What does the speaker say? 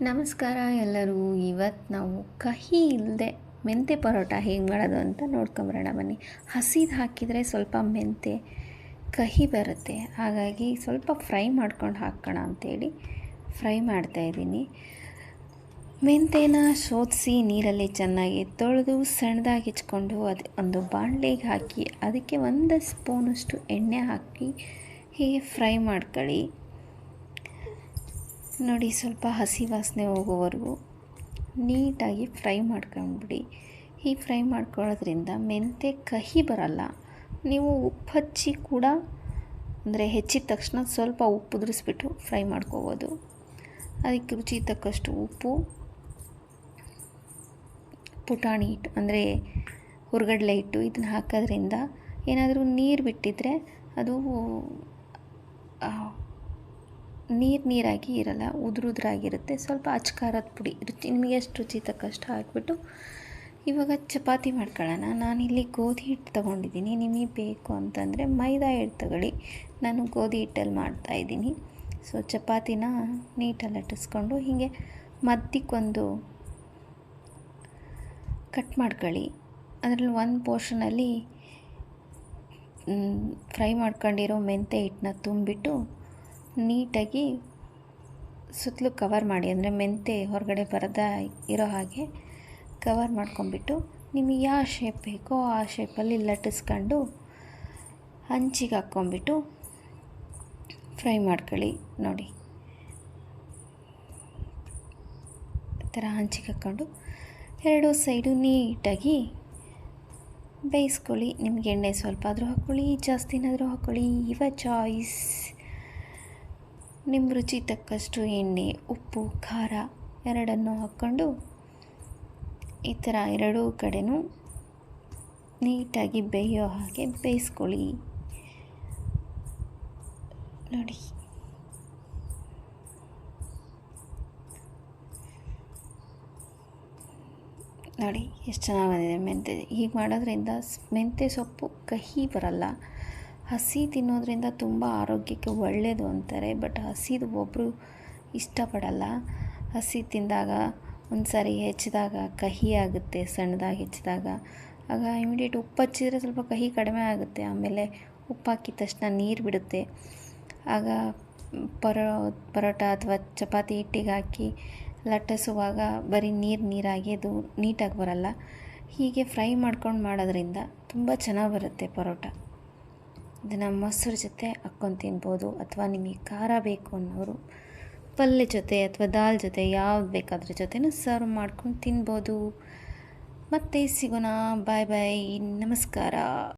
ನಮಸ್ಕಾರ ಎಲ್ಲರೂ. ಇವತ್ತು ನಾವು ಕಹಿ ಇಲ್ಲದೆ ಮೆಂತೆ ಪರೋಟ ಹೇಗೆ ಮಾಡೋದು ಅಂತ ನೋಡ್ಕೊಂಬರೋಣ ಬನ್ನಿ. ಹಸಿದು ಹಾಕಿದರೆ ಸ್ವಲ್ಪ ಮೆಂತೆ ಕಹಿ ಬರುತ್ತೆ. ಹಾಗಾಗಿ ಸ್ವಲ್ಪ ಫ್ರೈ ಮಾಡ್ಕೊಂಡು ಹಾಕೋಣ ಅಂತೇಳಿ ಫ್ರೈ ಮಾಡ್ತಾಯಿದ್ದೀನಿ ಮೆಂತೆನ ಶೋಧಿಸಿ ನೀರಲ್ಲಿ ಚೆನ್ನಾಗಿ ತೊಳೆದು ಸಣ್ಣದಾಗಿ ಹೆಚ್ಕೊಂಡು ಅದು ಒಂದು ಬಾಣಲೆಗೆ ಹಾಕಿ ಅದಕ್ಕೆ ಒಂದು ಸ್ಪೂನಷ್ಟು ಎಣ್ಣೆ ಹಾಕಿ ಹೀಗೆ ಫ್ರೈ ಮಾಡ್ಕೊಳ್ಳಿ. ನೋಡಿ, ಸ್ವಲ್ಪ ಹಸಿ ವಾಸನೆ ಹೋಗೋವರೆಗೂ ನೀಟಾಗಿ ಫ್ರೈ ಮಾಡ್ಕೊಂಡ್ಬಿಡಿ ಈ ಫ್ರೈ ಮಾಡ್ಕೊಳ್ಳೋದ್ರಿಂದ ಮೆಂತೆ ಕಹಿ ಬರಲ್ಲ. ನೀವು ಉಪ್ಪು ಹಚ್ಚಿ ಕೂಡ, ಅಂದರೆ ಹೆಚ್ಚಿದ ತಕ್ಷಣ ಸ್ವಲ್ಪ ಉಪ್ಪು ಉದುರಿಸ್ಬಿಟ್ಟು ಫ್ರೈ ಮಾಡ್ಕೋಬೋದು. ಅದಕ್ಕೆ ರುಚಿ ತಕ್ಕಷ್ಟು ಉಪ್ಪು, ಪುಟಾಣಿ ಹಿಟ್ಟು, ಅಂದರೆ ಹುರ್ಗಡ್ಲೆ ಹಿಟ್ಟು ಇದನ್ನ ಹಾಕೋದ್ರಿಂದ ಏನಾದರೂ ನೀರು ಬಿಟ್ಟಿದ್ರೆ ಅದು ನೀರು ನೀರಾಗಿ ಇರಲ್ಲ ಉದುರು ಉದುರಾಗಿರುತ್ತೆ ಸ್ವಲ್ಪ ಅಚ್ಕಾರದ ಪುಡಿ ರುಚಿ ನಿಮಗೆ ಎಷ್ಟು ರುಚಿ ತಕ್ಕಷ್ಟು ಹಾಕಿಬಿಟ್ಟು ಇವಾಗ ಚಪಾತಿ ಮಾಡ್ಕೊಳ್ಳೋಣ. ನಾನಿಲ್ಲಿ ಗೋಧಿ ಹಿಟ್ಟು ತೊಗೊಂಡಿದ್ದೀನಿ. ನಿಮಗೆ ಬೇಕು ಅಂತಂದರೆ ಮೈದಾ ಹಿಟ್ಟು ತಗೊಳ್ಳಿ. ನಾನು ಗೋಧಿ ಹಿಟ್ಟಲ್ಲಿ ಮಾಡ್ತಾಯಿದ್ದೀನಿ ಸೊ ಚಪಾತಿನ ನೀಟಲ್ಲಿ ಲಟ್ಟಿಸ್ಕೊಂಡು ಹೀಗೆ ಮಧ್ಯಕ್ಕೊಂದು ಕಟ್ ಮಾಡ್ಕೊಳ್ಳಿ. ಅದರಲ್ಲಿ ಒಂದು ಪೋರ್ಷನಲ್ಲಿ ಫ್ರೈ ಮಾಡ್ಕೊಂಡಿರೋ ಮೆಂತೆ ಹಿಟ್ಟನ್ನ ತುಂಬಿಟ್ಟು ನೀಟಾಗಿ ಸುತ್ತಲೂ ಕವರ್ ಮಾಡಿ, ಅಂದರೆ ಮೆಂತೆ ಹೊರಗಡೆ ಬರದ ಇರೋ ಹಾಗೆ ಕವರ್ ಮಾಡ್ಕೊಂಬಿಟ್ಟು ನಿಮಗೆ ಯಾವ ಶೇಪ್ ಬೇಕೋ ಆ ಶೇಪಲ್ಲಿ ಲಟ್ಟಿಸ್ಕೊಂಡು ಹಂಚಿಗೆ ಹಾಕ್ಕೊಂಬಿಟ್ಟು ಫ್ರೈ ಮಾಡ್ಕೊಳ್ಳಿ ನೋಡಿ. ಥರ ಹಂಚಿಗೆ ಹಾಕ್ಕೊಂಡು ಎರಡು ಸೈಡು ನೀಟಾಗಿ ಬೇಯಿಸ್ಕೊಳ್ಳಿ. ನಿಮಗೆ ಎಣ್ಣೆ ಸ್ವಲ್ಪ ಆದರೂ ಹಾಕ್ಕೊಳ್ಳಿ, ಜಾಸ್ತಿನಾದರೂ ಹಾಕ್ಕೊಳ್ಳಿ. ಇವ ಚಾಯ್ಸ್ ನಿಮ್ಮ ರುಚಿ ತಕ್ಕಷ್ಟು ಎಣ್ಣೆ, ಉಪ್ಪು, ಖಾರ ಎರಡನ್ನು ಹಾಕ್ಕೊಂಡು ಈ ಥರ ಎರಡೂ ಕಡೆನೂ ನೀಟಾಗಿ ಬೇಯೋ ಹಾಗೆ ಬೇಯಿಸ್ಕೊಳ್ಳಿ. ನೋಡಿ. ನೋಡಿ, ಎಷ್ಟು ಚೆನ್ನಾಗಿ ಬಂದಿದೆ ಮೆಂತೆ. ಹೀಗೆ ಮಾಡೋದ್ರಿಂದ ಮೆಂತ್ಯ ಸೊಪ್ಪು ಕಹಿ ಬರಲ್ಲ. ಹಸಿ ತಿನ್ನೋದ್ರಿಂದ ತುಂಬ ಆರೋಗ್ಯಕ್ಕೆ ಒಳ್ಳೆಯದು ಅಂತಾರೆ, ಬಟ್ ಹಸಿದು ಒಬ್ಬರು ಇಷ್ಟಪಡಲ್ಲ. ಹಸಿ ತಿಂದಾಗ ಒಂದು ಸಾರಿ ಹೆಚ್ಚಿದಾಗ ಕಹಿ ಆಗುತ್ತೆ, ಸಣ್ಣದಾಗಿ ಹೆಚ್ಚಿದಾಗ. ಆಗ ಇಮಿಡಿಯೇಟ್ ಉಪ್ಪು ಹಚ್ಚಿದ್ರೆ ಸ್ವಲ್ಪ ಕಹಿ ಕಡಿಮೆ ಆಗುತ್ತೆ, ಆಮೇಲೆ ಉಪ್ಪು ಹಾಕಿದ ತಕ್ಷಣ ನೀರು ಬಿಡುತ್ತೆ. ಆಗ ಪರೋ, ಪರೋಟ ಅಥವಾ ಚಪಾತಿ ಹಿಟ್ಟಿಗೆ ಹಾಕಿ ಲಟ್ಟಿಸುವಾಗ ಬರೀ ನೀರು ನೀರಾಗಿ ಅದು ನೀಟಾಗಿ ಬರಲ್ಲ. ಹೀಗೆ ಫ್ರೈ ಮಾಡ್ಕೊಂಡು ಮಾಡೋದ್ರಿಂದ ತುಂಬ ಚೆನ್ನಾಗಿ ಬರುತ್ತೆ ಪರೋಟ. ಇದನ್ನು ಮೊಸರು ಜೊತೆ ಹಾಕ್ಕೊಂಡು ತಿನ್ಬೋದು ಅಥವಾ ನಿಮಗೆ ಖಾರ ಬೇಕು ಅನ್ನೋರು ಪಲ್ಯ ಜೊತೆ ಅಥವಾ ದಾಲ್ ಜೊತೆ ಯಾವ್ದು ಬೇಕಾದ್ರ ಜೊತೆನೂ ಸರ್ವ್ ಮಾಡ್ಕೊಂಡು ತಿನ್ಬೋದು. ಮತ್ತೆ ಸಿಗೋಣ. ಬಾಯ್ ಬಾಯ್ ನಮಸ್ಕಾರ.